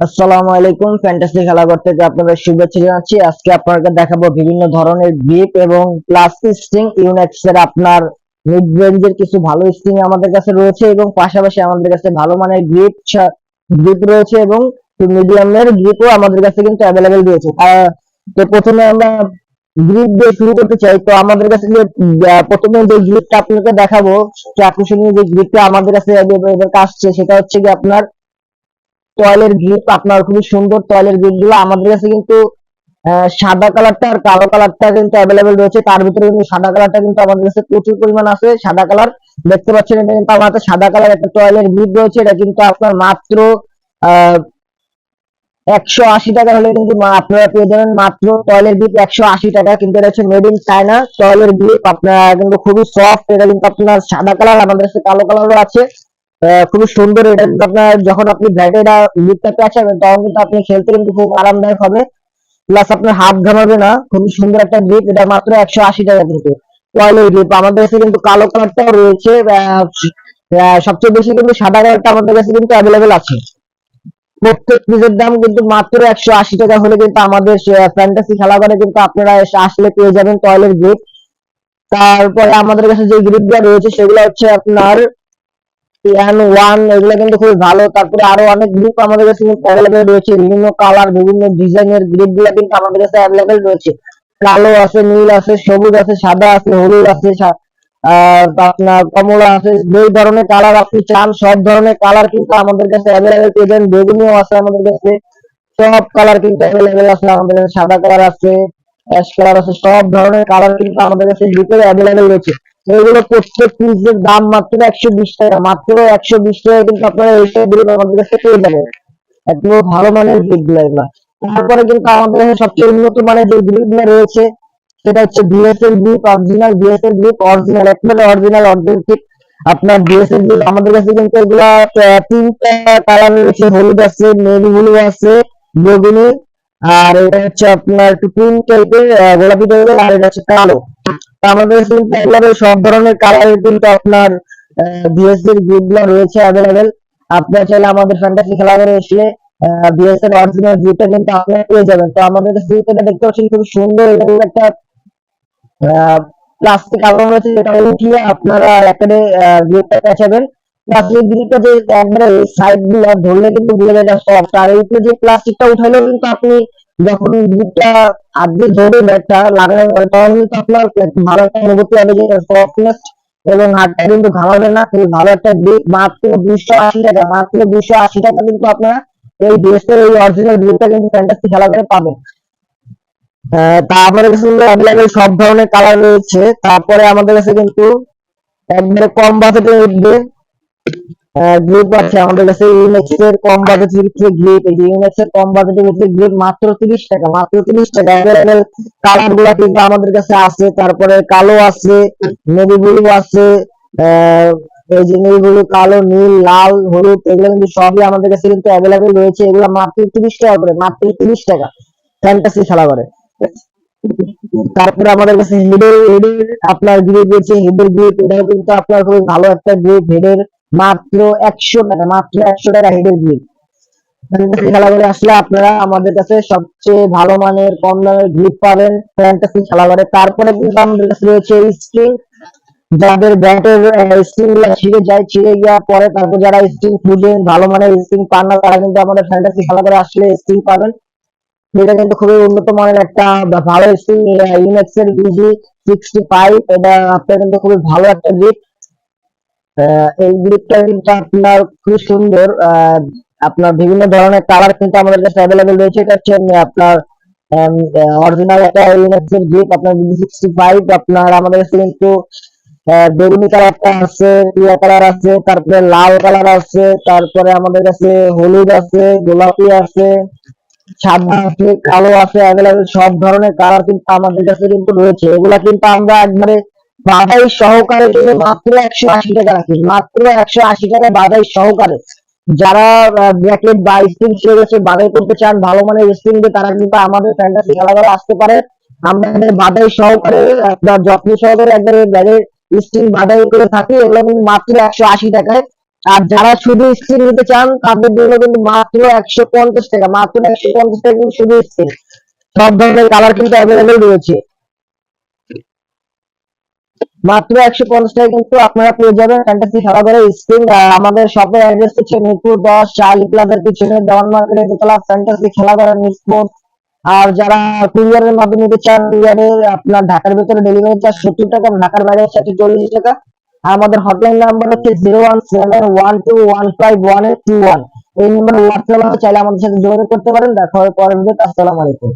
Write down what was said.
আসসালামু আলাইকুম ফ্যান্টাসি খেলাঘর থেকে আপনাদের শুভেচ্ছা জানাচ্ছি। আজকে আপনাদের দেখাবো বিভিন্ন ধরনের গ্রিপ এবং প্লাস্টিক স্ট্রিং ইউনেক্স এর আপনার মিড রেঞ্জের কিছু ভালো স্ট্রিং আমাদের কাছে রয়েছে এবং পাশাপাশি আমাদের কাছে ভালো মানের গ্রিপ গ্রিপ রয়েছে এবং মিডিয়ামের গ্রিপও আমাদের কাছে কিন্তু অ্যাভেলেবেল রয়েছে। তো প্রথমে আমরা গ্রিপ দিয়ে শুরু করতে চাই। তো আমাদের কাছে যে প্রথমে যে গ্রিপটা আপনাকে দেখাবো আকর্ষণীয় যে গ্রিপটা আমাদের কাছে আসছে, সেটা হচ্ছে কি আপনার টয়লের গ্রিপ আপনার খুবই সুন্দর টয়লের গ্রিপগুলো। আমাদের কাছে কিন্তু সাদা কালারটা আর কালো কালারটা কিন্তু অ্যাভেলেবেল রয়েছে। তার ভিতরে কিন্তু সাদা কালারটা কিন্তু আমাদের কাছে প্রচুর পরিমাণ আছে। সাদা কালার দেখতে পাচ্ছেন এটা কিন্তু আমার সাদা কালার একটা টয়লের গ্রিপ রয়েছে। এটা কিন্তু আপনার মাত্র একশো আশি টাকা হলে কিন্তু আপনারা পেয়ে যাবেন মাত্র টয়লের গ্রিপ একশো আশি টাকা। কিন্তু এটা হচ্ছে মেড ইন চায়না টয়লের গ্রিপ আপনার কিন্তু খুবই সফট এটা কিন্তু আপনার সাদা কালার আমাদের কাছে কালো কালারও আছে। খুবই সুন্দর এটা। আপনার যখন আপনি ব্যাটে এটা লিপটা পেঁচাবেন তখন কিন্তু আপনি খেলতে কিন্তু খুব আরামদায়ক হবে। প্লাস আপনার হাত ঘামাবে না, খুবই সুন্দর একটা গ্রিপ এটা মাত্র একশো আশি টাকা কিন্তু টয়লের গ্রিপ আমাদের কাছে কিন্তু কালো কালারটাও রয়েছে সবচেয়ে বেশি কিন্তু সাদা কালারটা আমাদের কাছে কিন্তু অ্যাভেলেবেল আছে। প্রত্যেক পিসের দাম কিন্তু মাত্র একশো আশি টাকা হলে কিন্তু আমাদের ফ্যান্টাসি খেলা করে কিন্তু আপনারা আসলে পেয়ে যাবেন টয়লের গ্রিপ তারপরে আমাদের কাছে যে গ্রিপগুলো রয়েছে, সেগুলো হচ্ছে আপনার এন ওয়ান এগুলো কিন্তু খুবই ভালো। তারপরে আরও অনেক গ্রুপ আমাদের কাছে অ্যাভেলেবেল রয়েছে। বিভিন্ন কালার বিভিন্ন ডিজাইনের গ্রিপগুলো কিন্তু আমাদের কাছে অ্যাভেলেবেল রয়েছে। কালো আছে, নীল আছে, সবুজ আছে, সাদা আছে, হলুদ আছে আপনার কমলা আছে ধরনের কালার আপনি চান, সব ধরনের কালার কিন্তু আমাদের কাছে অ্যাভেলেবেল পেয়ে বেগুনিও আছে আমাদের কাছে। সব কালার কিন্তু অ্যাভেলেবেল আছে। আমাদের কাছে সাদা কালার আছে অ্যাশ কালার আছে, সব ধরনের কালার কিন্তু আমাদের কাছে ভিতরে অ্যাভেলেবেল রয়েছে। এগুলো প্রত্যেক পিসের দাম মাত্র একশো বিশ টাকা। মাত্র একশো বিশ টাকা কিন্তু আপনারা এইসব গ্রুপ আমাদের কাছে পেয়ে যাবেন। একদম ভালো মানের গ্রিপগুলো এগুলো। তারপরে কিন্তু আমাদের কাছে সবচেয়ে উন্নত মানের যে গ্রিপগুলো রয়েছে, সেটা হচ্ছে BSL grip original BSL group original একবারে অরিজিনাল অথেন্টিক আপনার বিএসএল গ্রিপ আমাদের কাছে কিন্তু এগুলা তিনটা কালার রয়েছে। হলুদ আছে নেভি ব্লু আছে, বেগুনি আর এটা হচ্ছে আপনার একটু পিঙ্ক টাইপের গোলাপি টাইপের আর এটা হচ্ছে কালো। আমাদের একেবারে সব ধরনের কালারের কিন্তু আপনারগুলো রয়েছে অ্যাভেলেবেল আপনারা চাইলে আমাদের ফ্যান্টাসি এসে অরিজিনাল গ্রিপটা কিন্তু পেয়ে যাবেন। তো আমাদের দেখতে পাচ্ছেন খুব সুন্দর। এটা একটা প্লাস্টিক আবরণ রয়েছে, যেটা উঠিয়ে আপনারা একেবারে গ্রিপটা পেঁচাবেন প্লাস্টিক গ্রিপটা যে একবারে সাইডগুলো ধরলে কিন্তু বুঝে যায় সফট আর উপরে যে প্লাস্টিকটা উঠাইলেও কিন্তু আপনি যখন আর্ধেক ধরে ব্যাটটা লাগানোর পরে তখন কিন্তু আপনার ভালো একটা অনুভূতি হবে যে সফটনেস এবং হাতটা কিন্তু ঘামাবে না। ভালো একটা মাত্র দুইশো আশি টাকা, মাত্র দুইশো আশি টাকা কিন্তু এই ড্রেসের এই অরিজিনাল কিন্তু ফ্যান্টাসি খেলা করে পাবেন। তারপরে কিন্তু সব ধরনের কালার রয়েছে। তারপরে আমাদের কাছে কিন্তু একবারে কম বাজেটের মধ্যে গ্রিপ আছে, আমাদের কাছে ইউনেক্স এর কম বাজেটের এই ইউনেক্স এর কম বাজেটের মাত্র তিরিশ টাকা, মাত্র তিরিশ টাকা। অ্যাভেলেবেল কালারগুলা কিন্তু আমাদের কাছে আছে, তারপরে কালো আছে নেভি ব্লু আছে এই যে কালো, নীল, লাল, হলুদ, এগুলো কিন্তু সবই আমাদের কাছে কিন্তু অ্যাভেলেবেল রয়েছে। এগুলো মাত্র তিরিশ টাকা করে, মাত্র তিরিশ টাকা। ফ্যান্টাসি খেলা করে। তারপরে আমাদের কাছে হেডের হেডের আপনার গ্রিপ রয়েছে হেডের গ্রিপ এটাও কিন্তু আপনার খুব ভালো একটা গ্রিপ হেডের মাত্র একশো টাকা মাত্র একশো টাকা হেডের গ্রিপ ফ্যান্টাসি খেলা আসলে আপনারা আমাদের কাছে সবচেয়ে ভালো মানের, কম দামের পাবেন ফ্যান্টাসি খেলা করে তারপরে কিন্তু আমাদের কাছে রয়েছে স্ট্রিং যাদের ব্যাটের স্ট্রিংগুলো ছিঁড়ে যায়, ছিঁড়ে যাওয়ার পরে তারপর যারা স্ট্রিং খুঁজেন, ভালো মানের স্ট্রিং পান না, তারা কিন্তু আমাদের ফ্যান্টাসি খেলা করে আসলে স্ট্রিং পাবেন। এটা কিন্তু খুবই উন্নত মানের একটা ভালো স্ট্রিং সিক্সটি ফাইভ এটা আপনার কিন্তু খুবই ভালো একটা গ্রিপ এই গ্রিপটা কিন্তু আপনার খুব সুন্দর। আপনার বিভিন্ন ধরনের কালার কিন্তু আমাদের কাছে অ্যাভেলেবেল রয়েছে। এটা হচ্ছে আপনার অরিজিনাল একটা এর গ্রিপ আপনার সিক্সটি ফাইভ আপনার আমাদের কাছে কিন্তু বেগুনি কালারটা আছে টিয়া কালার আছে, তারপরে লাল কালার আছে, তারপরে আমাদের কাছে হলুদ আছে, গোলাপি আছে, সাদা আছে, কালো আছে অ্যাভেলেবেল সব ধরনের কালার কিন্তু আমাদের কাছে কিন্তু রয়েছে। এগুলা কিন্তু আমরা একবারে বাধাই সহকারে মাত্র একশো আশি টাকা রাখি মাত্র একশো আশি টাকা বাধাই সহকারে। যারা ব্র্যাকেট বা স্প্রিং ছেড়ে গেছে, বাধাই করতে চান, ভালো মানের স্প্রিং দিয়ে তারা কিন্তু আমাদের ফ্যান্টাসি খেলাঘরে আসতে পারে। এখানে বাধাই সহকারে আপনার যত্ন সহকারে একবারে ব্যাগের স্প্রিং বাধাই করে থাকি, এগুলো কিন্তু মাত্র একশো আশি টাকায়। আর যারা শুধু স্ক্রিন নিতে চান, তাদের জন্য কিন্তু মাত্র একশো পঞ্চাশ টাকা, মাত্র একশো পঞ্চাশ টাকা কিন্তু শুধু স্ক্রিন সব ধরনের কালার কিন্তু অ্যাভেলেবেল রয়েছে। মাত্র একশো পঞ্চাশ টাকা কিন্তু আপনারা পেয়ে যাবেন। ফ্যান্টাসি স্ক্রিন আমাদের শপের অ্যাড্রেস হচ্ছে মিরপুর দশ প্লাজার পিছনে দোতলা ফ্যান্টাসি খেলাঘরের আর যারা কুরিয়ারের মাধ্যমে নিতে চান আপনার ঢাকার ভিতরে ডেলিভারি চার্জ সত্তর টাকা, ঢাকার বাইরে একশো চল্লিশ টাকা। আর আমাদের হটলাইন নাম্বার হচ্ছে zero one seven one two one five one eight two one এই নাম্বারে হোয়াটসঅ্যাপ চাইলে আমাদের সাথে যোগাযোগ করতে পারেন। দেখা হবে পরের ভিডিওতে আসসালামু আলাইকুম।